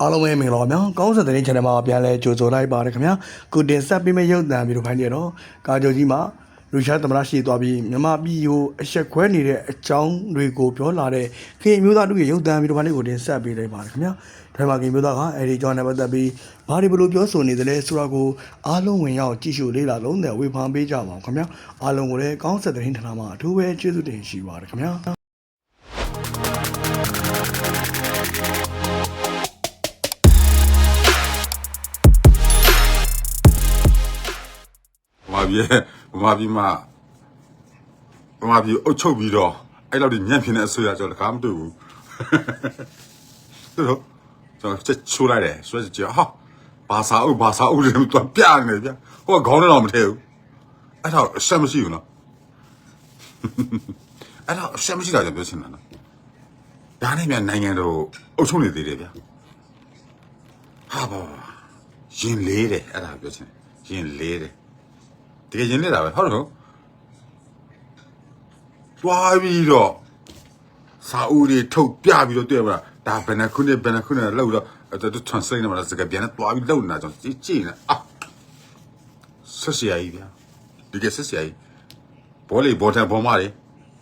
အားလုံးပဲမင်္ဂလာပါဗျာကောင်းစတဲ့ channel မှာပြန်လဲကြိုဆိုလိုက်ပါတယ်ခင်ဗျာကိုတင်ဆက်ပေးမယ့်ရုပ်သံဗီဒီယိုဖိုင်တွေတော့ကာကြိုကြီးမှာလူရှားသမရရှိသွားပြီးမြမပြည်ကိုအဆက်ခွဲနေတဲ့အကြောင်းတွေကိုပြောလာတဲ့ခင်မျိုးသားတို့ရဲ့ရုပ်သံဗီဒီယိုဖိုင်လေးကိုတင်ဆက်ပေးလိုက်ပါတယ်ခင်ဗျာဒါမှခင်မျိုးသားကအဲဒီအကြောင်းနဲ့ပတ်သက်ပြီးဘာတွေဘလို့ပြောဆိုနေတယ်လဲဆိုတာကိုအားလုံးဝင်ရောက်ကြည့်ရှုလေ့လာလုံးတဲ့ဝေဖန်ပေးကြပါအောင်ခင်ဗျာအားလုံးကိုလည်းကောင်းစတဲ့ဌာနမှာအထူးပဲကျေးဇူးတင်ရှိပါတယ်ခင်ဗျာ ပြည်ဗမာပြည်မှာဗမာပြည်အုပ်ချုပ်ပြီးတော့အဲ့လောက်ဒီညံ့ဖြစ်နေအစိုးရကျွန်တော်တခါမတွေ့ဘူးတို့ကျွန်တော်ချက်ချိုးလိုက်တယ်ဆွဲကြည့်ဟာဘာသာအုပ်ဘာသာအုပ်တွေတော့ပြနေတယ်ဗျဟိုကခေါင်းထဲတော့မထည့်ဘူးအဲ့တော့အဆက်မရှိဘူးနော်အဲ့တော့အဆက်မရှိတာကြောင့်ပြောချင်တာနော်ဒါနဲ့မြန်နိုင်ငံတော်အုပ်ချုပ်နေသေးတယ်ဗျဟာဘာရင်လေးတယ်အဲ့ဒါပြောချင်တယ်ရင်လေးတယ် တကယ်ရင်နေတာပဲဟုတ်တယ်နော်တွားပြီးတော့စာအုပ်တွေထုတ်ပြပြီးတော့တွေ့မလားဒါဘယ်နှခုနဲ့ဘယ်နှခုနဲ့လောက်တော့အဲ့ဒါ translate နေမှာစကားပြန်နဲ့တွားပြီးလောက်နေတာကြောင့်ကြည့်ကြည့်နေအာဆက်စရာကြီးဗျာဒီကဆက်စရာကြီးဘောလေးဘောတန်ဘောမလေး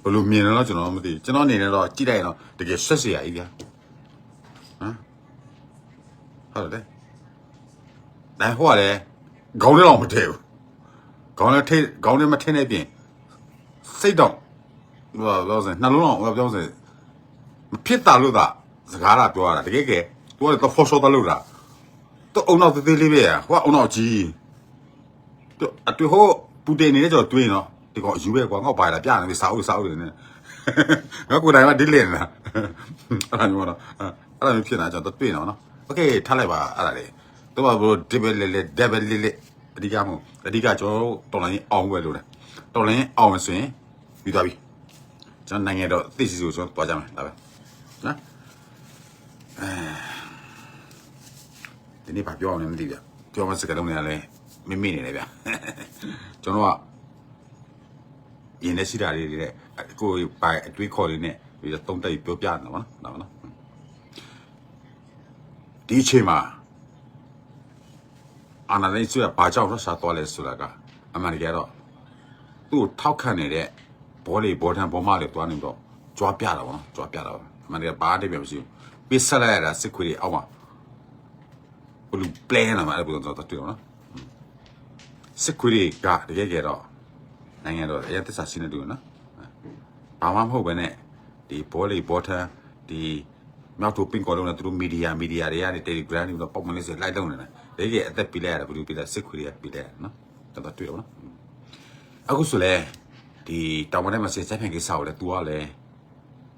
ဘယ်လိုမြင်လဲတော့ကျွန်တော်မသိဘူးကျွန်တော်အနေနဲ့တော့ကြည့်လိုက်ရင်တော့တကယ်ဆက်စရာကြီးဗျာဟမ်ဟုတ်တယ်ဒါဟိုကလည်းခေါင်းထဲတော့မတည့်ဘူး ခေါင်းနဲ့ထိခေါင်းနဲ့မထင်းနေပြင်စိတ်တော့ဟိုပြောစင်နှလုံးတော့ပြောစင်မဖြစ်တာလို့သာစကားလာပြောရတာတကယ်ကဲသူကတော့ဖော်ရှော့တလို့လားသူအုံနောက်သေးသေးလေးပဲဟိုကအုံနောက်ကြီးသူအတူဟိုပူတင်နေတဲ့ကြော်တွင်းတော့ဒီကောင်ယူပဲကွာငေါ့ပါလာပြနေပြီစာအုပ်စာအုပ်တွေနဲ့ငါကိုယ်တိုင်ကဒီလင်းလားအဲ့ဒါမျိုးတော့အဲ့ဒါမျိုးဖြစ်နေတာကြောင့်တွင်းတော့နော်โอเคထားလိုက်ပါအဲ့ဒါလေးသူကဘလို့ဒီဘယ်လေးလေးဒဘယ်လေးလေး အဓိကမို့အဓိကကျွန်တော်တို့တော်လိုင်းအောင်ပဲလို့လေတော်လိုင်းအောင်ဆိုရင်ပြီးသွားပြီကျွန်တော်နိုင်ငံတော့သိစီစီကိုကျွန်တော်တွားကြမယ်ဒါပဲနော်အဲဒီနေ့ဘာပြောအောင်လဲမသိဘူးပြောမှစကားလုံးတွေကလည်းမမေ့နေတယ်ဗျကျွန်တော်ကရင်းနေစီတာလေးတွေတဲ့ကိုယ်ပိုင်အတွေးခေါ်လေးနဲ့ဒီသုံးတက်ပြောပြနေတာပါနော်ဒါပါနော်ဒီအချိန်မှာ အာနာလိတ်ဆိုရဘာကြောင့်ရရှာသွားလဲဆိုတာကအမှန်တကယ်တော့သူ့ကိုထောက်ခံနေတဲ့ဘောလေးဘောထန်ဘောမလေးတွားနေတော့ကြွားပြတာပေါ့နော်ကြွားပြတာပေါ့အမှန်တကယ်ဘာတည်းပြမရှိဘူးပိဆက်လိုက်ရတာစစ်ခွေးတွေအောက်မှာဘလူပလဲနာမှာအဲ့လိုတော့တွေ့တော့နော်စစ်ခွေးတွေကတကယ်ကြတော့နိုင်ငံတော်အရင်သစ္စာရှိနေတူနော်ဘာမှမဟုတ်ပဲနဲ့ဒီဘောလေးဘောထန်ဒီမြောက်တို့ပင်ကော်လုံးနဲ့သူတို့မီဒီယာမီဒီယာတွေကနေ Telegram တွေတော့ပုံမှန်လေးဆိုလိုက်လုံးနေတယ် တကယ်အသက်ပြလိုက်ရတာဘယ်လိုပြလဲစစ်ခွေတွေကပြလိုက်ရနော်တော်တော်တွေ့တော့နော်အခုဆိုလဲဒီတောင်မထဲမှာစစ်စက်ဖန်ကိစ္စကိုလဲ तू ကလဲ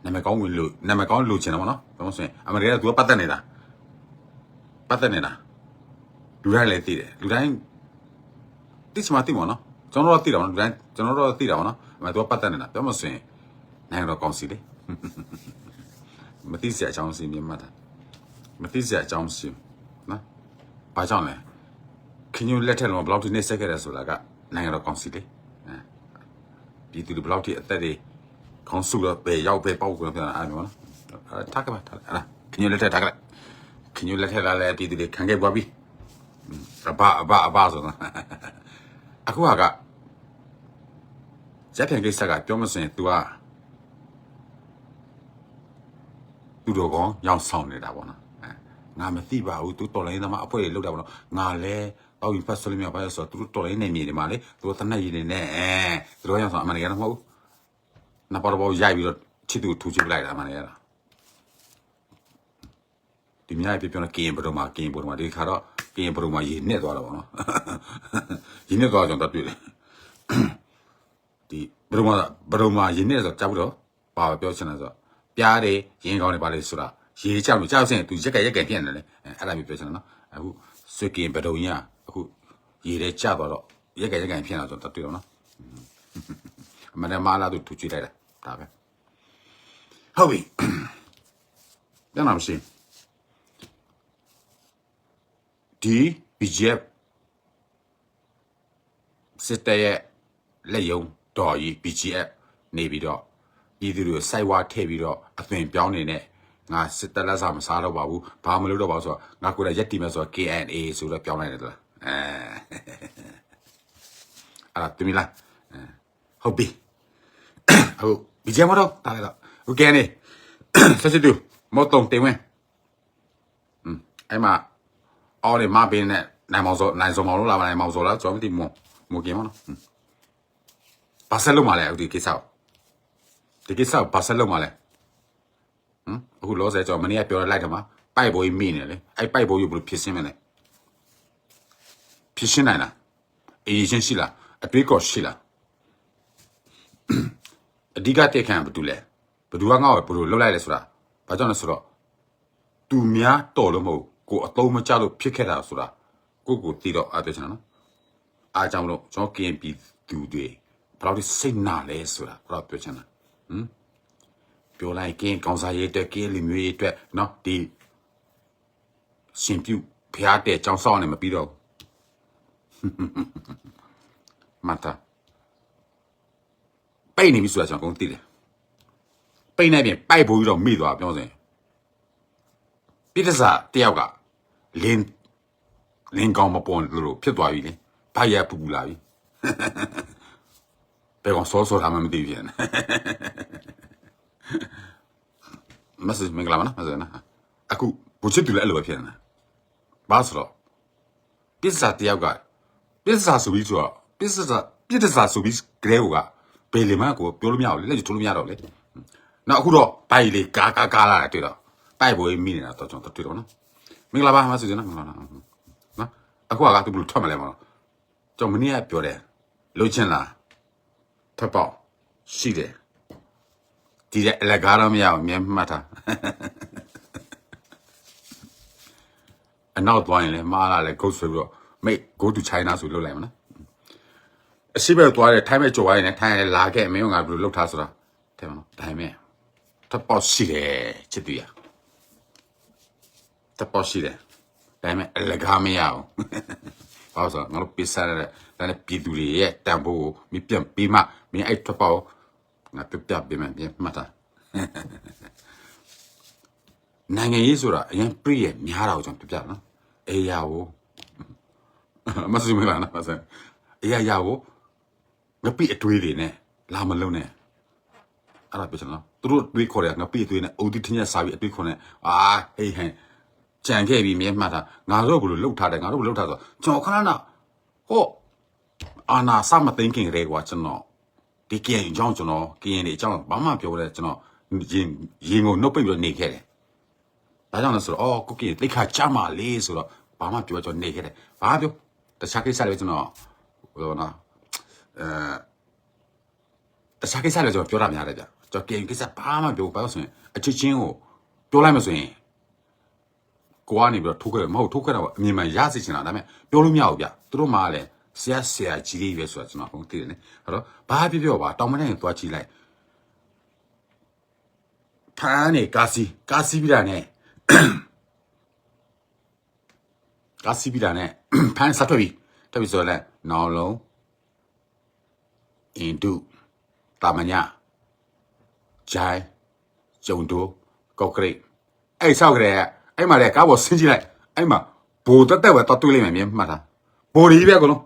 နာမည်ကောင်းဝင်လို့နာမည်ကောင်းလို့ချင်တယ်ဗောနော်ဘာလို့ဆိုရင်အမေရိကက तू ကပတ်သက်နေတာပတ်သက်နေတာလူတိုင်းလည်းသိတယ်လူတိုင်းသိချင်မှသိမှာနော်ကျွန်တော်တို့သိတာဗောနော်လူတိုင်းကျွန်တော်တို့သိတာဗောနော်အမေ तू ကပတ်သက်နေတာပြောမဆိုရင်နိုင်ငံတော်ကောင်စီလေ မသိစရာအကြောင်းစီမြင်မှတ်တာမသိစရာအကြောင်းစီနော် ဘာကြောင့်လဲခင်ဗျလက်ထက်လုံးဘယ်လောက်ထိနေဆက်ခဲ့တယ်ဆိုတာကနိုင်ငံတော်ကောင်စီလေအဲပြည်သူတွေဘယ်လောက်ထိအသက်တွေခေါင်းစုတော့ပဲရောက်ပဲပေါက်ကုန်ပြန်အားမျိုးနော်အဲထားကပါထားအဲ့ဒါခင်ဗျလက်ထက်ထားကလိုက်ခင်ဗျလက်ထက်လာလဲပြည်သူတွေခံခဲ့ပွားပြီအဘအဘအဘဆိုတော့အခုကရက်ပြန်ကိစ္စကပြောမစင် तू ကသူတို့ကောင်ရောင်ဆောင်နေတာပေါ့နော်အဲ ငါမသိပါဘူးသူတော်လိုင်းသမားအဖွဲ့တွေလောက်တာပေါ့နော်ငါလည်းအောက်ရင်ဖတ်စလို့မြပါရဆိုသူတို့တော်လိုင်းနေမြေတွေမှာလေသူတို့တနက်ရည်နေနဲ့အဲသူတို့ရောင်ဆောင်အမှန်တကယ်တော့မဟုတ်ဘူးနပါတော့ရိုက်ပြီးတော့ချစ်သူထူချစ်ပလိုက်တာအမှန်တကယ်လားဒီမြိုင်ပြပြနေကင်းဘတော်မှာကင်းဘတော်မှာဒီခါတော့ကင်းဘတော်မှာရေနဲ့သွားတော့ပေါ့နော်ရေနဲ့သွားကြတော့တွေ့တယ်ဒီဘတော်မှာဘတော်မှာရေနဲ့ဆိုကြောက်တော့ပါပြောချင်တယ်ဆိုတော့ပြားတယ်ရင်ကောင်းတယ်ပါလေဆိုတာ ရေကြောက်လို့ကြောက်စင်သူရက်ကရက်ကပြက်နေတယ်အဲအဲ့ဒါမျိုးပြောချင်တယ်နော်အခုဆွေကင်ပဒုံကြီးကအခုရေထဲကျသွားတော့ရက်ကရက်ကဖြစ်လာဆိုတော့တွေ့တော့နော်အမရမလာသူထူကြည့်လိုက်တာဒါပဲဟုတ်ပြီပြန်လာမရှိဒီ BJF စစ်တပ်ရဲ့လက်ယုံတော်ကြီး BGF နေပြီးတော့ပြည်သူတွေကိုစိုက်ဝါထည့်ပြီးတော့အသွင်ပြောင်းနေတဲ့ ငါစစ်တပ်လက်စာမစားတော့ပါဘူးဘာမလုပ်တော့ပါဆိုတော့ငါကိုယ်တိုင်ရက်တီမဲ့ဆိုတော့ KNA ဆိုတော့ပြောင်းလိုက်တယ်လားအဲအဲ့ဒါတင်မလားဟုတ်ပြီဟုတ်ဘီဂျမတော့တားလိုက်တော့ဟုတ်ကဲနေဆက်စစ်တူမော့တုံတင်ဝင်อืมအဲ့မှာအော်လေမပင်းနဲ့နိုင်မောင်စောနိုင်စုံမောင်လို့လာပါနိုင်မောင်စောလားကျွန်တော်မသိဘူးမကင်မနော်ဘာဆက်လုပ်မှာလဲဒီကိစ္စကိုဒီကိစ္စကိုဘာဆက်လုပ်မှာလဲ ဟမ်အခုလောဆယ်ကျွန်တော်မနေ့ကပြောလိုက်တယ်မှာပိုက်ဘိုးကြီးမိနေတယ်လေအဲ့ပိုက်ဘိုးကြီးဘယ်လိုဖြစ်ရှင်းမလဲဖြစ်ရှင်းနိုင်လားအေးရှင်းရှိလားအတွေးကောရှိလားအဓိကတက်ခံဘာတူလဲဘယ်သူကငါ့ကိုဘယ်လိုလှုပ်လိုက်လဲဆိုတာဘာကြောင့်လဲဆိုတော့သူများတော်လို့မဟုတ်ကိုအတုံးမကြလို့ဖြစ်ခဲ့တာဆိုတာကိုကိုတီတော့အားပြောချင်တာနော်အားကြောင့်မလို့ကျွန်တော် KNP သူတွေဘယ်လောက်ထိစိတ်နာလဲဆိုတာဘယ်လောက်ပြောချင်တာ ပြောလိုက်ကင်းကောင်စားရေးအတွက်ကင်းလူမျိုးရေးအတွက်เนาะဒီရှင်ပြုဖျားတဲ့ចောင်းဆောင်နေမပြီးတော့မတာပိတ်နေပြီဆိုတာကျွန်တော်ကုန်သိတယ်ပိတ်နေပြင်ပိုက်ဖို့ပြီးတော့မိသွားပြောစင်ပိတ္တစာတယောက်ကလင်းလင်းကောင်မပေါ်လို့ဖြစ်သွားပြီလေဘာရပူပူလာပြီဘယ်ကောင်စောစောထားမှမသိဘူးပြန် မစမင်္ဂလာပါနော်မစနာအခုဘူချစ်တူလည်းအဲ့လိုပဲဖြစ်နေတာဘာဆိုတော့ပစ္စစာတယောက်ကပစ္စစာဆိုပြီးဆိုတော့ပစ္စစာပစ္စစာဆိုပြီးဂရဲကဘယ်လီမကိုပြောလို့မရဘူးလေလက်ကျထိုးလို့မရတော့လေနောက်အခုတော့ပိုက်လေးကာကာကာလာတွေ့တော့ပိုက်ဘွေးမိနေတာတော့ကျွန်တော်တွေ့တော့နော်မင်္ဂလာပါမစနာမင်္ဂလာပါနော်အခုကသူဘယ်လိုထွက်မလဲမလို့ကျွန်တော်မနေ့ကပြောတယ်လှုပ်ချင်လားထပ်ပေါ့ရှိတယ် ဒီတဲ့အလကားတော့မရအောင်မြဲမှတ်ထားအနောက်သွားရင်လည်းမားလာလည်းဂုတ်ဆိုပြီးတော့မိတ် go to china ဆိုလုပ်လိုက်မနော်အရှိဘက်သွားတယ်ထိုင်းမဲ့ကြော်ရရင်လည်းထိုင်းလည်းလာခဲ့မင်းကငါဘယ်လိုလုပ်ထားဆိုတာတဲ့မနော်ဒါပေမဲ့တပေါ့ရှိတယ်ချစ်သူရတပေါ့ရှိတယ်ဒါပေမဲ့အလကားမရအောင်ဘာလို့ဆိုတော့ငါတို့ပစ်စားရတဲ့ဒါနဲ့ပြည်သူတွေရဲ့တန်ဖိုးကိုမပြတ်ပြီးမှမင်းအဲ့တပေါ့ ငါပြပြပေးမယ်ပြန်မှတ်တာနိုင်ငံရေးဆိုတာအရင်ပြည့်ရများတာကိုကျွန်တော်ပြပြနော်အေးရကိုမစမလာနော်မစအေးရရကိုငါပြည့်အတွေးတွေနဲ့လာမလုံးနဲ့အဲ့ဒါပြချင်နော်သူတို့တွေးခေါ်တယ်ငါပြည့်အတွေးနဲ့အုတ်တိထင်းရစာပြီးအတွေးခေါ်နေအာဟေးဟန်ကြံခဲ့ပြီးမြဲမှတ်တာငါတို့ဘယ်လိုလှုပ်ထားတယ်ငါတို့ဘယ်လိုလှုပ်ထားဆိုကျွန်တော်ခဏနာဟောအာနာစမသိန်းခင်ရဲကွာကျွန်တော် ဒီကရင်အကြောင်းကျွန်တော်ကရင်တွေအကြောင်းဘာမှပြောလဲကျွန်တော်ရင်ရင်ကိုနှုတ်ပိတ်ပြီးနေခဲ့တယ်။ဒါကြောင့်လဲဆိုတော့အော်ကိုကရင်တိတ်ခါကြမှာလေဆိုတော့ဘာမှပြောကျွန်တော်နေခဲ့တယ်။ဘာပြောတခြားကိစ္စတွေကျွန်တော်ဟိုနော်အဲတခြားကိစ္စတွေကျွန်တော်ပြောတာများတယ်ဗျ။ကျွန်တော်ကရင်ကိစ္စဘာမှပြောဘာလို့ဆိုရင်အချစ်ချင်းကိုပြောလိုက်မှဆိုရင်ကိုကနေပြီးတော့ထိုးခဲ့တယ်မဟုတ်ထိုးခဲ့တော့အမြင်မှန်ရစေချင်တာဒါပေမဲ့ပြောလို့မရဘူးဗျ။သူတို့မှလည်း ဆရာဆရာကြီးလေးပဲဆိုတာကျွန်တော်ဟုတ်သိတယ်လေအဲ့တော့ဘာပြပြောပါတောင်မနဲ့သွားကြည့်လိုက်ဖားနေကာစီကာစီပြီးတာနဲ့ကာစီပြီးတာနဲ့ဖန်ဆက်ထွက်ပြီထွက်ပြီဆိုတော့လဲနောင်လုံးအင်ဒုတာမညာဂျိုင်ဂျုံတိုကော့ကရိတ်အဲ့ဆောက်ကြတဲ့အဲ့မှာလေကားပေါ်ဆင်းကြည့်လိုက်အဲ့မှာဘိုတက်တက်ပဲတော့တွေးလိုက်မယ်မြင်မှတ်တာဘိုဒီပဲကလုံး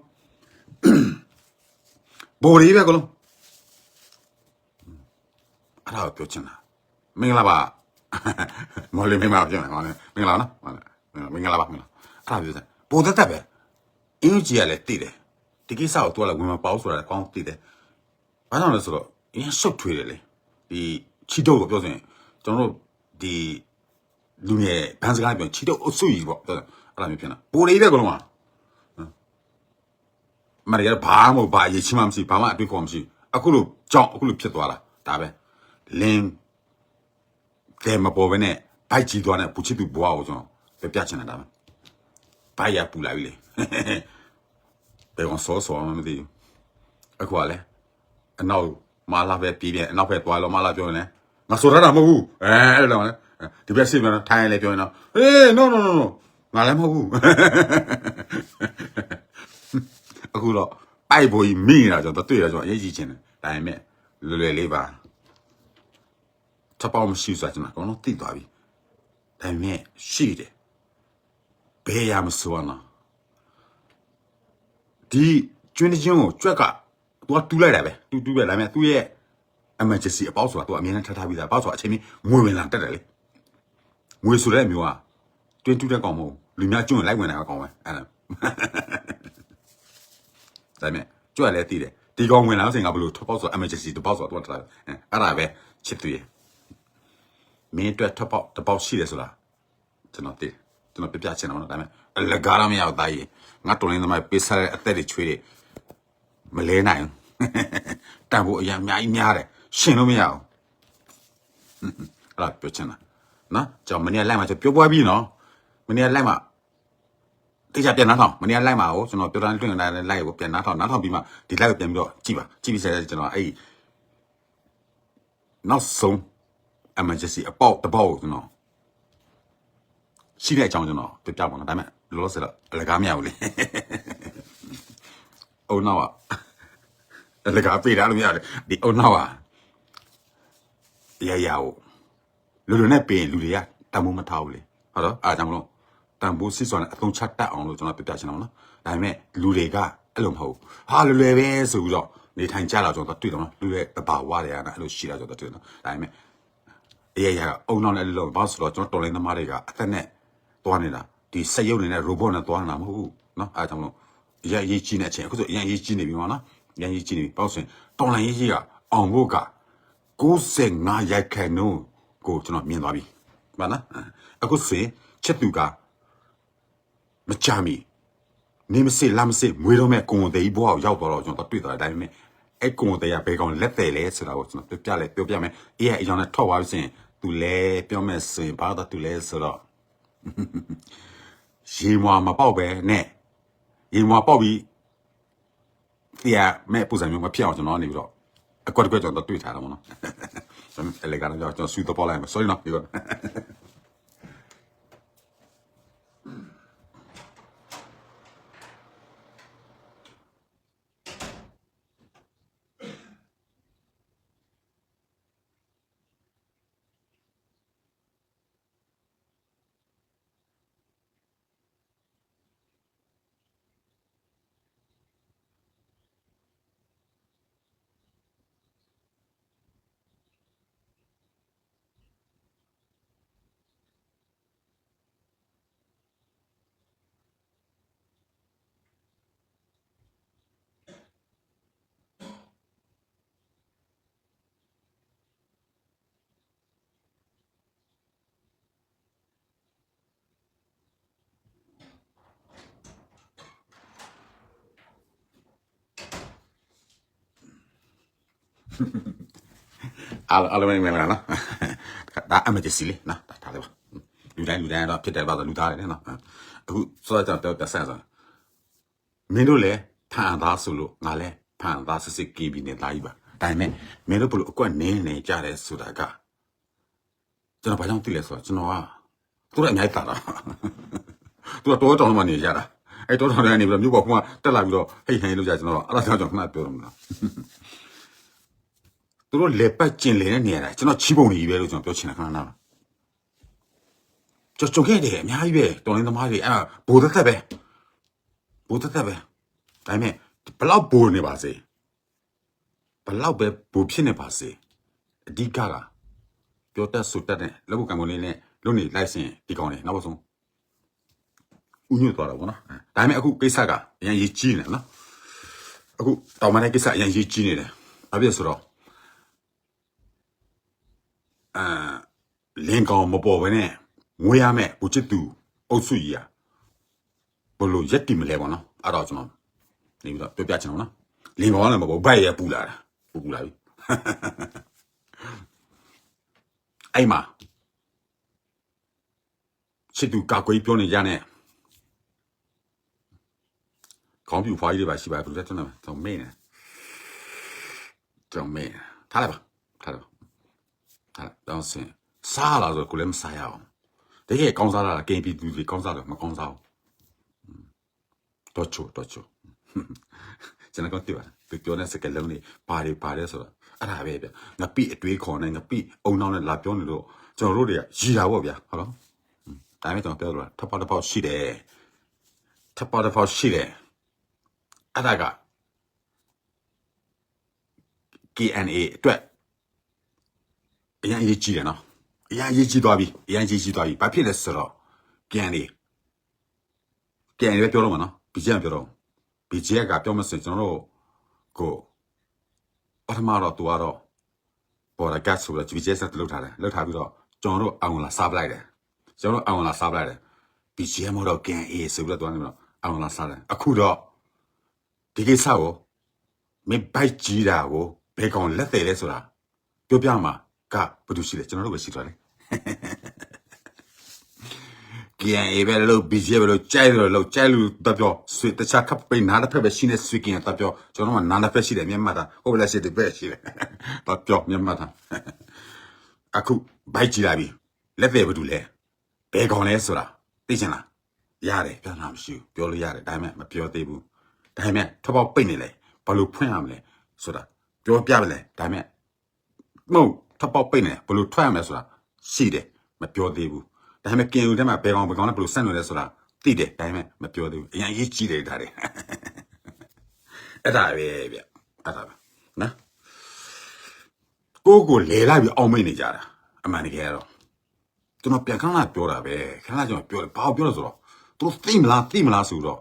ဘိုရီပဲကလုံးအဲ့ဒါကိုပြောချင်တာမင်္ဂလာပါမော်လီမင်္ဂလာပါပြောမယ်မော်လီမင်္ဂလာနော်မင်္ဂလာပါမင်္ဂလာအဲ့ဒါပြောတယ်ဘိုတက်တက်ပဲအင်းကြီးကလည်းတည်တယ်ဒီကိစ္စကိုသူကလည်းဝင်မပေါဆိုတာကောင်းတည်တယ်ဘာကြောင့်လဲဆိုတော့အင်းရှုပ်ထွေးတယ်လေဒီချီတုပ်ကိုပြောစင်ကျွန်တော်တို့ဒီလူငယ်ဘန်စကားပြောချီတုပ်အုပ်စုကြီးပေါ့အဲ့ဒါမျိုးဖြစ်နေတာဘိုရီပဲကလုံးပါ မရရဘာမှဘာရေးချင်မှမရှိဘာမှအတွေ့ခေါ်မရှိအခုလိုကြောက်အခုလိုဖြစ်သွားတာဒါပဲလင်းကဲမပေါ်ဘဲနဲ့ဘိုက်ကြီးသွားတဲ့ပူချစ်သူဘွားကိုကျွန်တော်ပြပြချင်တာဒါပဲဘိုက်ရပူလာပြီလေဘယ်ကောင်စောစောမှမသိဘူးအခုကလည်းအနောက်မလာပဲပြည်ပြန်အနောက်ဘက်သွားလို့မလာပြောရင်လည်းငါဆိုရတာမဟုတ်ဘူးအဲအဲ့လိုလေဒီဘက်စစ်ပြန်ထိုင်းလည်းပြောရင်တော့အေး no no no no ငါလည်းမဟုတ်ဘူး အခုတော့အိုက်ဘိုးကြီးမိနေတာကျွန်တော်တွေ့ရကျွန်တော်အရေးကြီးချင်တယ်ဒါပေမဲ့လွယ်လွယ်လေးပါထပ်ပေါင်းမရှိဆိုတာကျွန်တော်အကုန်လုံးသိသွားပြီဒါပေမဲ့ရှိတယ်ဘယ်ရမဆိုးနော်ဒီကျွင်းချင်းကိုကြွက်ကသူကတူးလိုက်တာပဲတူးတူးပဲဒါပေမဲ့သူ့ရဲ့ emergency အပေါက်ဆိုတာသူကအမြဲတမ်းထားထားပြီးသားအပေါက်ဆိုတာအချိန်မီငွေဝင်လာတက်တယ်လေငွေဆိုတဲ့မျိုးကတွင်းတူးတဲ့ကောင်မဟုတ်လူများကျွန်းလိုက်ဝင်တာကောင်ပဲအဲ့ဒါ ဒါပေမဲ့ကြွက်လည်းတည်တယ်ဒီကောင်ဝင်လာတော့စင်ကဘလို့ထပ်ပေါက်ဆို emergency တပေါက်ဆိုတော့ထားအဲ့ဒါပဲချစ်သူရဲ့မင်းအတွက်ထပ်ပေါက်တပေါက်ရှိတယ်ဆိုတာကျွန်တော်တည်ကျွန်တော်ပြပြချင်တော့ဒါပေမဲ့အလကားတော့မရတော့တာကြီးငါတော်လင်းသမားပေးစားတဲ့အသက်တွေချွေးတွေမလဲနိုင်ဘူးတန်ဖို့အရင်အများကြီးများတယ်ရှင်လို့မရအောင်အဲ့ဒါပြောချင်တာနော်ကျွန်တော်မနေ့လိုက်မှာကျွန်တော်ပြောပွားပြီးနော်မနေ့လိုက်မှာ တိကျပြန်နားထောင်မနေ့ကလိုက်မှာကိုကျွန်တော်ပြောတာတွင်တိုင်းလိုက်ကိုပြန်နားထောင်နားထောင်ပြီးမှဒီ live ကိုပြန်ပြီးတော့ကြည့်ပါကြည့်ပြီးဆက်ကျွန်တော်အဲ့ဒီနောက်ဆုံး emergency အပေါက်တပေါက်ကိုကျွန်တော်ရှိတဲ့အကြောင်းကျွန်တော်ပြပြပါတော့ဒါပေမဲ့လောလောဆယ်တော့အလကားမရဘူးလေအုံနောက်ကအလကားပေးတာလို့မရတယ်ဒီအုံနောက်ကရရကိုလူလူနဲ့ပြင်လူတွေကတမိုးမထားဘူးလေဟုတ်တော့အားကြောင့်မလို့ တန်ဖိုးစစ်စွာနဲ့အသုံးချတတ်အောင်လို့ကျွန်တော်ပြပြချင်တာပေါ့နော်။ဒါပေမဲ့လူတွေကအဲ့လိုမဟုတ်ဘူး။ဟာလွယ်လွယ်ပဲဆိုပြီးတော့နေထိုင်ကြတာကျွန်တော်တွေ့တော့နော်လူရဲ့တဘာဝတွေကအဲ့လိုရှိတာကျွန်တော်တွေ့တော့ဒါပေမဲ့အေးရအုံနောက်နဲ့လို့ဘာဆိုတော့ကျွန်တော်တော်လိုင်းသမားတွေကအသက်နဲ့သွားနေတာဒီစက်ရုပ်နေတဲ့ robot နဲ့သွားနေတာမဟုတ်ဘူးနော်အားကြောင့်မလို့အရင်ရေးကြီးနေတဲ့အချိန်အခုဆိုအရင်ရေးကြီးနေပြီမော်နော်အရင်ရေးကြီးနေပြီပေါ့ဆိုရင်တော်လိုင်းရေးကြီးကအောင်ဖို့က95ရိုက်ခဲနိုးကိုကျွန်တော်မြင်သွားပြီ။မှန်လား။အခုစင်ချက်သူက မချမီနေမစေလာမစေမွေးတော့မဲ့ကွန်သေးဘွားကိုရောက်တော့ကျွန်တော်တွေ့တာဒါပေမဲ့အဲ့ကွန်သေးကဘယ်ကောင်လက်တယ်လဲဆိုတာကိုကျွန်တော်ပြပြလဲပြောပြမယ်အေးရဲ့အကြောင်းနဲ့ထောက်သွားပြီးစင်သူလဲပြောမဲ့စင်ဘာသာသူလဲဆိုတော့ရေမွာမပေါက်ပဲနဲ့ရေမွာပေါက်ပြီးတရားမဲ့ပူဇံမျိုးမဖြစ်အောင်ကျွန်တော်နေပြီးတော့အကွက်ကွက်ကျွန်တော်တွေ့ထားတာမနော်ကျွန်တော်အဲ့လေကတော့ကျွန်တော်ဆူတော့ပေါ်လိုက်မှာ sorry နော်ဒီက အားအားလုံးမင်္ဂလာနော်ဒါအမတစီလေနော်ဒါထားလိုက်ပါလူတိုင်းလူတိုင်းတော့ဖြစ်တယ်ပါတော့လူသားတယ်နော်အခုစောတော့တော့တဆန်းဆိုမင်းတို့လည်းဖန်သားဆိုလို့ငါလည်းဖန်သားစစ်စစ် KB နဲ့လာကြီးပါဒါပေမဲ့မင်းတို့ဘလို့အကွက်နင်းနေကြတယ်ဆိုတာကကျွန်တော်ဘာကြောင့်သိလဲဆိုတော့ကျွန်တော်ကသူတို့အများကြီးတာတာသူကတော်တော်မှနေကြတာအဲ့တော်တော်ကနေပြီးတော့မြို့ပေါ်ကတက်လာပြီးတော့ဟိတ်ဟိန်လို့ကြာကျွန်တော်အဲ့ဒါကြောင့်ကျွန်တော်ခဏပြောရမလား သူတို့လေပတ်ကျင်လေတဲ့နေရာတာကျွန်တော်ချီးပုံနေကြီးပဲလို့ကျွန်တော်ပြောချင်တာခဏနာကျွန်တော်ကြုံခဲ့တယ်အများကြီးပဲတော်လင်းသမားတွေအဲ့ဒါဘိုးသက်သက်ပဲဘိုးသက်သက်ပဲဒါပေမဲ့ဘလောက်ဘိုးနေပါစေဘလောက်ပဲဘိုးဖြစ်နေပါစေအဓိကကပြောတတ်ဆိုတတ်တဲ့လက်ဘကံကုန်လေးနဲ့လုံနေလိုက်စင်ဒီကောင်းနေနောက်ဆုံးဥညွတ်သွားတာဗောနော်ဒါပေမဲ့အခုကိစ္စကအရင်ရေးကြီးနေတယ်နော်အခုတောင်မတဲ့ကိစ္စအရင်ရေးကြီးနေတယ်ဘာဖြစ်လဲဆိုတော့ အာလင်ကောင်မပေါ်ဘဲနဲ့ငွေရမဲ့ဘူချစ်သူအုပ်စုကြီးอ่ะဘလို့ရက်တိမလဲပေါ့နော်အဲ့တော့ကျွန်တော်နေပြီးတော့ပြောပြချင်တော့နော်လင်ကောင်ကလည်းမပေါ်ဘိုက်ရပူလာတာပူပူလာပြီအဲ့မှာချစ်သူကကွေးပြောနေကြတဲ့ခေါင်းပြူဖွားကြီးတွေပါရှိပါဘယ်လိုလဲကျွန်တော်ကျွန်တော်မေးနေကျွန်တော်မေးနေထားလိုက်ပါထားလိုက်ပါ အဲ့တော့စင်စားလာဆိုကိုလည်းမစားရအောင်တကယ်ကောင်းစားတာကင်ပြီးသူတွေကောင်းစားတယ်မကောင်းစားဘူးတော့ချိုတော့ချိုကျွန်တော်ကတိပါသူပြောတဲ့စကလုံးလေးပါတယ်ပါတယ်ဆိုတော့အဲ့ဒါပဲဗျငါပိအတွေးခေါ်နေငါပိအုံနောက်နဲ့လာပြောနေလို့ကျွန်တော်တို့တွေကရီတာပေါ့ဗျဟုတ်လားဒါပေမဲ့ကျွန်တော်ပြောလို့ထပ်ပေါက်တစ်ပေါက်ရှိတယ်ထပ်ပေါက်တစ်ပေါက်ရှိတယ်အဲ့ဒါက KNA အတွက် အရင်အရေးကြီးတယ်နော်အရင်အရေးကြီးသွားပြီအရင်အရေးကြီးသွားပြီဘာဖြစ်လဲဆိုတော့ KNA KNA ပဲပြောတော့မှာနော် BJM ပြောတော့ BJM ကပြောမစင်ကျွန်တော်တို့ကိုပထမတော့သူကတော့ပေါ်လာကတ်ဆိုတော့ BJM ဆက်လုပ်ထားတယ်လုပ်ထားပြီးတော့ကျွန်တော်တို့အောင်လာစားပလိုက်တယ်ကျွန်တော်တို့အောင်လာစားပလိုက်တယ် BJM တော့ KNA ဆိုပြီးတော့သူကနေတော့အောင်လာစားတယ်အခုတော့ဒီကိစ္စကိုမင်းဘိုက်ကြီးတာကိုဘယ်ကောင်လက်သေးလဲဆိုတာပြောပြမှာ ကဘာလို့ရှိလဲကျွန်တော်တို့ပဲရှိသွားတယ် KNA ပဲလို့ BJ ပဲလို့ကြိုက်လို့လို့ကြိုက်လို့တပြောဆွေတခြားကပ်ပိနားတစ်ဖက်ပဲရှိနေဆွေကင်တပြောကျွန်တော်ကနားတစ်ဖက်ရှိတယ်မြန်မာတာဟုတ်လားရှိတယ်ပဲရှိတယ်တပြောမြန်မာတာအခုဘိုက်ကြည့်လာပြီလက်သေးဘာလို့လဲဘယ်ကောင်လဲဆိုတာသိချင်လားရတယ်ပြောတာမရှိဘူးပြောလို့ရတယ်ဒါပေမဲ့မပြောသေးဘူးဒါပေမဲ့ထပ်ပေါက်ပိတ်နေလေဘာလို့ဖွင့်ရမလဲဆိုတာပြောပြပါလေဒါပေမဲ့မဟုတ် ထပ်ပေါက်ပိတ်နေဘယ်လိုထွက်ရမလဲဆိုတာရှိတယ်မပြောသေးဘူးဒါပေမဲ့ကင်ယူထဲမှာဘယ်ကောင်ဘယ်ကောင်နဲ့ဘယ်လိုဆက်နွယ်လဲဆိုတာသိတယ်ဒါပေမဲ့မပြောသေးဘူးအရင်အရေးကြီးတယ်ဒါတွေအဲ့ဒါပဲဗျအဲ့ဒါပဲနော်ကိုကိုလေလာပြီးအောင်မိတ်နေကြတာအမှန်တကယ်တော့ကျွန်တော်ပြန်ခဏလာပြောတာပဲခဏကျွန်တော်ပြောတယ်ဘာကိုပြောလဲဆိုတော့သူတို့သိမလားသိမလားဆိုတော့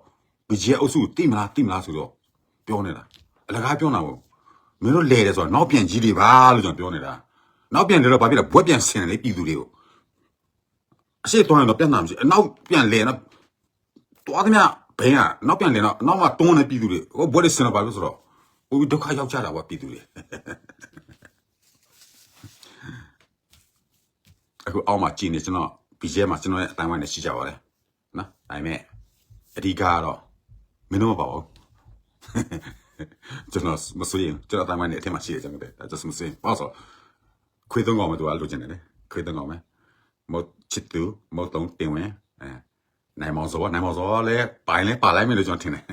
ဘဂျေအုပ်စုသိမလားသိမလားဆိုတော့ပြောနေတာအလကားပြောနေတာပေါ့မင်းတို့လဲတယ်ဆိုတော့နောက်ပြန်ကြီးတွေပါလို့ကျွန်တော်ပြောနေတာ နောက်ပြန်လဲတော့ဘာဖြစ်လဲဘွက်ပြန်ဆင်တယ်လေပြည်သူတွေကိုအရှိတွန်းရင်တော့ပြန်နာမရှိအနောက်ပြန်လဲတော့တွားသမျှဘင်းကနောက်ပြန်လဲတော့နောက်မှတွန်းနေပြည်သူတွေဟိုဘွက်တွေဆင်တော့ဘာလို့ဆိုတော့ဟိုဒုက္ခရောက်ကြတာပေါ့ပြည်သူတွေအခုအောက်မှာကြည်နေကျွန်တော် BJ မှာကျွန်တော်ရဲ့အတိုင်းဝိုင်းနဲ့ရှိကြပါတယ်နော်ဒါပေမဲ့အဓိကကတော့မင်းတို့မပါဘူးကျွန်တော်မစိုးရင်ကျွန်တော်အတိုင်းဝိုင်းနဲ့အထက်မှာရှိတယ်ကျွန်တော်တဲ့ဒါ just မစိုးရင်ပေါ့ဆို ခွေးသုံးကောင်မတူအားလိုချင်တယ်လေခွေးသုံးကောင်မယ်မဟုတ်ချစ်သူမဟုတ်တုံးတင်ဝင်အဲနိုင်မောင်စောနိုင်မောင်စောလည်းပိုင်လဲပါလိုက်မယ်လို့ကျွန်တော်ထင်တယ်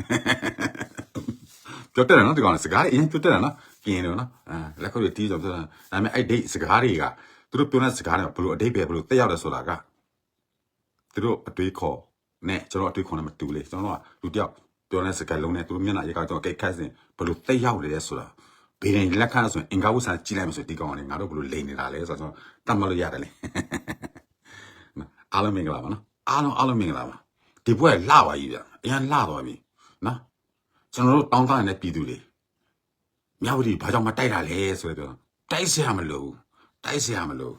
ပြောတယ်နော်ဒီကောင်စကားအရင်ပြောတယ်နော်กินတယ်နော်အဲလက်ခုပ်တွေတီးကြပြောတာဒါပေမဲ့အဲ့ဒိတ်စကားတွေကသူတို့ပြောတဲ့စကားတွေကဘလို့အတိတ်ပဲဘလို့တက်ရောက်တယ်ဆိုတာကသူတို့အတွေးခေါ်နဲ့ကျွန်တော်အတွေးခေါ်နဲ့မတူလေကျွန်တော်ကလူတယောက်ပြောတဲ့စကားလုံးနဲ့သူတို့မျက်နှာရေကောက်ကျွန်တော်ကိတ်ခတ်စင်ဘလို့တက်ရောက်လေဆိုတာ ဗေဒင်လက်ခဏဆိုရင်အင်္ဂါဝုစာကြည့်လိုက်မှဆိုဒီကောင်ကလည်းငါတို့ဘလို့လိန်နေတာလဲဆိုတော့တတ်မှတ်လို့ရတယ်လေအားလုံးမင်္ဂလာပါနော်အားလုံးအားလုံးမင်္ဂလာပါဒီဘွဲလှပါကြီးဗျအရင်လှသွားပြီနော်ကျွန်တော်တို့တောင်းတနေတဲ့ပြည်သူတွေမြဝတီဘာကြောင့်မတိုက်တာလဲဆိုတော့တိုက်စရာမလိုတိုက်စရာမလို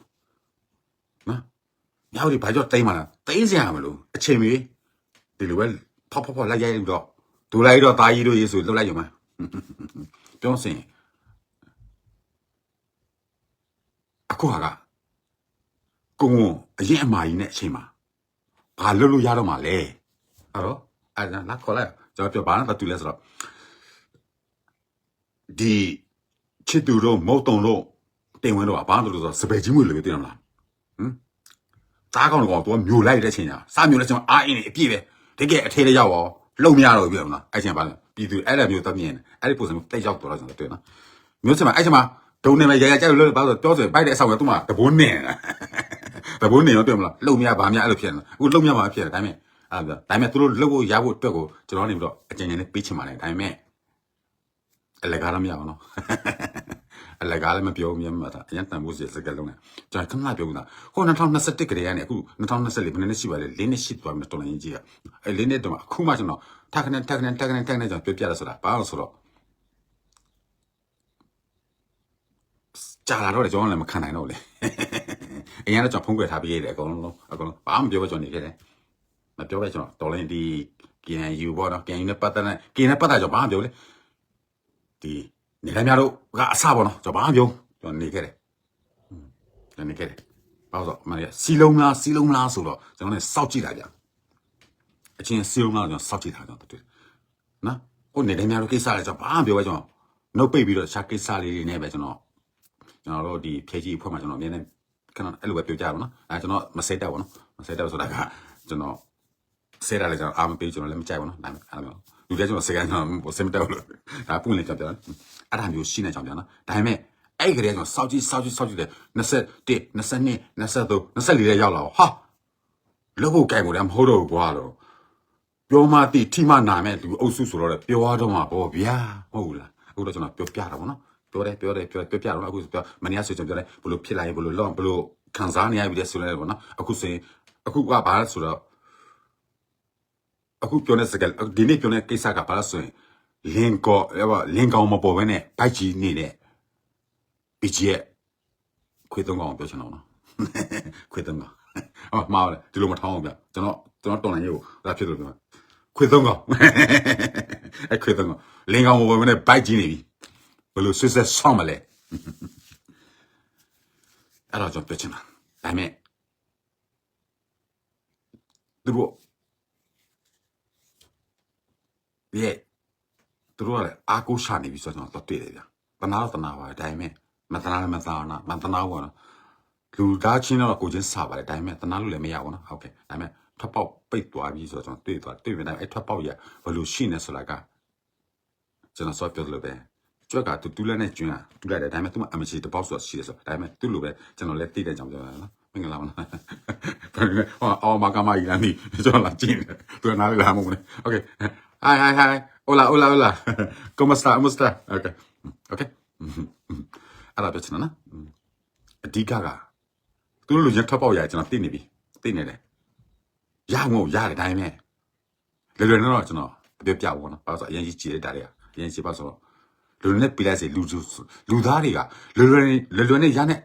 နော်မြဝတီဘာကြောင့်တိုက်မလားတိုက်စရာမလိုအချိန်မီဒီလိုပဲဖောက်ဖောက်ဖောက်လိုက်ရိုက်တော့ဒူလိုက်တော့ตาကြီးတို့ရေးဆိုလှုပ်လိုက်ရုံမှာပြောစင် အခုဟာကကိုုံအရင်အမာကြီးနဲ့အချိန်မှာဘာလုပ်လို့ရတော့မှာလဲအဲ့တော့အဲ့ဒါလာခေါ်လိုက်ကျွန်တော်ပြောဘာနဲ့တူလဲဆိုတော့ဒီချစ်သူတို့မုတ်တုံတို့တင်ဝင်တော့ဘာလို့လဲဆိုတော့စပယ်ကြီးမွေလို့ပြောတင်မလားဟမ်သားကောင်ကောင်တော့မျိုးလိုက်တဲ့အချိန်ညာစားမျိုးလိုက်ကျွန်တော်အာအင်းနေအပြည့်ပဲတကယ်အထေးလေးရောက်ရောလုံမရတော့ဘူးပြောမလားအဲ့ချိန်ဘာလဲပြည်သူအဲ့လိုမျိုးသတ်မြင်အဲ့ဒီပုံစံမျိုးတိတ်ရောက်တော့ကျွန်တော်တွေ့နော်မျိုးစမအဲ့ချိန်မှာ ဒုံနေမှာရရကြိုက်လို့ဘာလို့ပြောဆိုပိုက်တဲ့အဆောင်ကသူ့မှာတဘိုးနေတဘိုးနေရောတွေ့မလားလုံမရဘာများအဲ့လိုဖြစ်နေအခုလုံမရမှာဖြစ်တယ်ဒါပေမဲ့အဲ့ဒါဒါပေမဲ့သူတို့လှုပ်ဖို့ရဖို့အတွက်ကိုကျွန်တော်နေပြီးတော့အကြံဉာဏ်နဲ့ပေးချင်ပါတယ်ဒါပေမဲ့အလကားလည်းမရအောင်နော်အလကားလည်းမပြောမြင်မှာဒါအရင်တန်ဖို့စီစကလုံးနဲ့ကျွန်တော်ခဏပြောဘူးလားဟို2021ကလေးကနေအခု2024ဘယ်နှစ်ရှိပါလဲ၄နှစ်ရှိသွားပြီတော်လိုင်းကြီးကအဲ၄နှစ်တော့အခုမှကျွန်တော်ထက်ခနဲ့ထက်ခနဲ့ထက်ခနဲ့ထက်ခနဲ့ကျွန်တော်ပြောပြရဆိုတာဘာလို့ဆိုတော့ ကြာလာတော့ကျွန်တော်လည်းမခံနိုင်တော့လေအရင်ကကျွန်တော်ဖုံးကွယ်ထားပြီးရတယ်အကုန်လုံးအကုန်လုံးဘာမှမပြောဘဲကျွန်တော်နေခဲ့တယ်မပြောဘဲကျွန်တော်တော်လိုင်းဒီ KNU ဘောနော် KNU နဲ့ပတ်သက်တဲ့ KNU နဲ့ပတ်သက်ကျွန်တော်ဘာမှပြောလေဒီနေလည်းများတို့ကအစပေါ့နော်ကျွန်တော်ဘာမှပြောကျွန်တော်နေခဲ့တယ်ကျွန်တော်နေခဲ့တယ်ဘာလို့ဆိုမနေ့စီလုံးလားစီလုံးလားဆိုတော့ကျွန်တော်လည်းစောက်ကြည့်တာဗျအချင်းစီလုံးလားကျွန်တော်စောက်ကြည့်တာကျွန်တော်တွေ့နော်ကိုနေလည်းများတို့ကိစ္စလည်းကျွန်တော်ဘာမှပြောဘဲကျွန်တော်နှုတ်ပိတ်ပြီးတော့ရှာကိစ္စလေးတွေနဲ့ပဲကျွန်တော် ကျွန်တော်တို့ဒီဖြည့်ကြီးအဖွဲ့မှာကျွန်တော်အမြဲတမ်းခဏအဲ့လိုပဲပြောကြပါတော့အဲကျွန်တော်မဆဲတက်ပါတော့မဆဲတက်ဆိုတာကကျွန်တော်ဆဲတာလည်းကျွန်တော်အာမပေးကျွန်တော်လည်းမကြိုက်ပါတော့ဒါပေမဲ့အဲ့လိုလူတွေကျွန်တော်ဆဲကန်ကျွန်တော်ဆဲမတက်ဘူးလို့ဒါပွင့်လေကြောက်ပြောအဲ့ဒါမျိုးရှိနေကြောင်ပြောနော်ဒါပေမဲ့အဲ့ကလေးကျွန်တော်စောက်ကြည့်စောက်ကြည့်စောက်ကြည့်တယ်21 22 23 24လေးရောက်လာဟာလောက်ဖို့ကြိုက်ဖို့လည်းမဟုတ်တော့ဘူးကွာလို့ပြောမှတိထိမှနာမဲ့သူအုပ်စုဆိုတော့လေပြောရတော့မှာပေါ့ဗျာမဟုတ်ဘူးလားအခုတော့ကျွန်တော်ပြောပြတာပေါ့နော် ပြောတယ်ပြောတယ်ပြောတယ်ပြောပြတော့အခုပြောမနေ့ကဆိုကျွန်တော်ပြောတယ်ဘလို့ဖြစ်လာရင်ဘလို့လောက်ဘလို့ခံစားနေရပြီလဲဆိုလဲပေါ့နော်အခုဆိုရင်အခုကဘာလဲဆိုတော့အခုပြောနေစကားဒီနေ့ပြောနေကိစ္စကဘာလဲဆိုရင်လင်ကောလင်ကောင်မပေါ်ဘဲနဲ့ဘိုက်ကြီးနေတဲ့ BG ရဲ့ခွေသုံးကောင်ပြောချင်တော့နော်ခွေသုံးကောင်အော်မှားတယ်ဒီလိုမထောင်းအောင်ဗျကျွန်တော်ကျွန်တော်တော်နိုင်ရုပ်ဒါဖြစ်လို့ပြောခွေသုံးကောင်အဲ့ခွေသုံးကောင်လင်ကောင်ပေါ်ဘဲနဲ့ဘိုက်ကြီးနေပြီ ဘယ်လိုဆွဆွဆောင်းမလဲအဲ့တော့ကျွန်တော်ပြောချင်တာဒါပေမဲ့သူတို့ရဲ့သူတို့ကလည်းအာကိုရှာနေပြီဆိုတော့ကျွန်တော်တွေ့တယ်ဗျတနာတော့တနာပါတယ်ဒါပေမဲ့မတနာလည်းမတနာနာမတနာဘူးနော်လူသားချင်းတော့ကိုချင်းစားပါတယ်ဒါပေမဲ့တနာလို့လည်းမရဘူးနော်ဟုတ်ကဲ့ဒါပေမဲ့ထွက်ပေါက်ပိတ်သွားပြီဆိုတော့ကျွန်တော်တွေ့သွားတွေ့ပြီဒါပေမဲ့အဲ့ထွက်ပေါက်ရဘယ်လိုရှိနေဆိုတာကကျွန်တော်ဆော့ပြောလို့ပဲ ကြွက်ကသူတူးလက်နဲ့ကျွန်းတာတူးလိုက်တယ်ဒါပေမဲ့သူ့မှာ MG တပေါက်ဆိုတာရှိတယ်ဆိုတော့ဒါပေမဲ့သူ့လိုပဲကျွန်တော်လည်းသိတဲ့ကြောင်ပြောတာနော်မင်္ဂလာပါနော်ဘာလဲဟောအော်မကမကြီးလမ်းဒီကျွန်တော်လာကြည့်နေသူကနားလေလာမဟုတ်ဘူး Okay hi hi hi hola hola hola cómo está cómo está Okay Okay အဲ့ဒါပြောချင်တာနော်အဓိကကသူတို့လူချင်းထွက်ပေါက်ရကျွန်တော်သိနေပြီသိနေတယ်ရငုံရတယ်ဒါပေမဲ့လွယ်လွယ်တော့ကျွန်တော်ပြောပြပါဘောနော်ဘာလို့ဆိုအရင်ကြီးကြည်တဲ့ဒါတွေကအရင်ကြီးပါဆိုတော့ လူနဲ့ပြလိုက်စေလူလူသားတွေကလွယ်လွယ်လွယ်လွယ်နဲ့ရတဲ့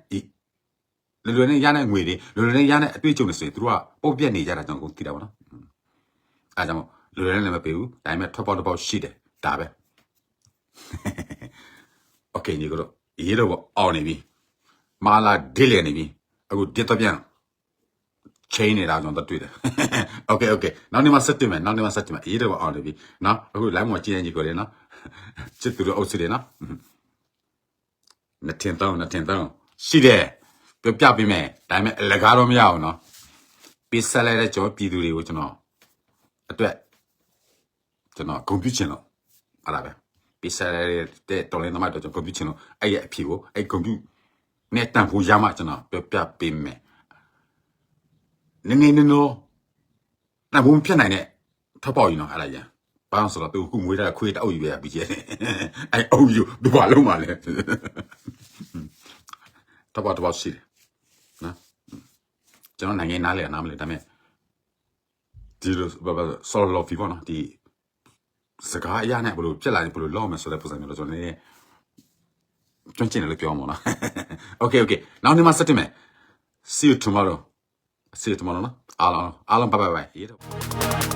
လွယ်လွယ်နဲ့ရတဲ့ငွေတွေလွယ်လွယ်နဲ့ရတဲ့အတွေ့အကြုံတွေဆိုရင်သူတို့ကပုတ်ပြက်နေကြတာကျွန်တော်သိတာပေါ့နော်အဲကြောင့်လွယ်လွယ်နဲ့လည်းမပေးဘူးဒါပေမဲ့ထွက်ပေါက်တစ်ပေါက်ရှိတယ်ဒါပဲ โอเคညီကတော့ရေးတော့အောင်နေပြီမာလာဒစ်လေနေပြီအခုတစ်တော့ပြန်ချိန်နေတာကျွန်တော်တွေ့တယ်โอเคโอเคနောက်နေ့မှဆက်တင်မယ်နောက်နေ့မှဆက်တင်မယ်ရေးတော့အောင်နေပြီနော်အခု live မှာကြည့်ရင်ညီကိုလေနော် ချစ်သူတို့အုပ်စီတယ်နော်နှစ်ထင်တော့နှစ်ထင်တော့ရှိတယ်ပြောပြပေးမယ်ဒါပေမဲ့အလကားတော့မရအောင်နော်ပေးဆက်လိုက်တဲ့ကျွန်တော်ပြည်သူတွေကိုကျွန်တော်အတွက်ကျွန်တော်ဂုဏ်ပြုချင်လို့အဲ့ဒါပဲပေးဆက်ရတဲ့တော်လင်းသမားတို့ကျွန်တော်ကွန်ပျူတာချင်းလို့အဲ့ရဲ့အဖြစ်ကိုအဲ့ကွန်ပျူနဲ့တန်ဖို့ရမှကျွန်တော်ပြောပြပေးမယ်နည်းနည်းနော်နာဘုံဖြစ်နိုင်တဲ့ထပ်ပေါက်ရင်တော့အဲ့ဒါရ ဘာလို့ဆိုတော့သူခုမွေးတဲ့ခွေးတောက်ယူပဲပြီးကျဲအဲ့အုပ်ယူဒီဘာလုံးပါလဲထပ်ပေါက်တော့ရှိတယ်နော်ကျွန်တော်နိုင်ငံနားလေနားမလဲဒါပေမဲ့ဒီလိုဆော်လော်ဖီပေါ့နော်ဒီစကားအရနဲ့ဘယ်လိုပြက်လာရင်ဘယ်လိုလောက်မယ်ဆိုတဲ့ပုံစံမျိုးတော့ကျွန်တော်နည်းနည်းကျွမ်းကျင်တယ်လို့ပြောမှာနော် Okay okay နောက်နေ့မှဆက်တင်မယ် See you tomorrow See you tomorrow နော်အားလုံးအားလုံး bye bye bye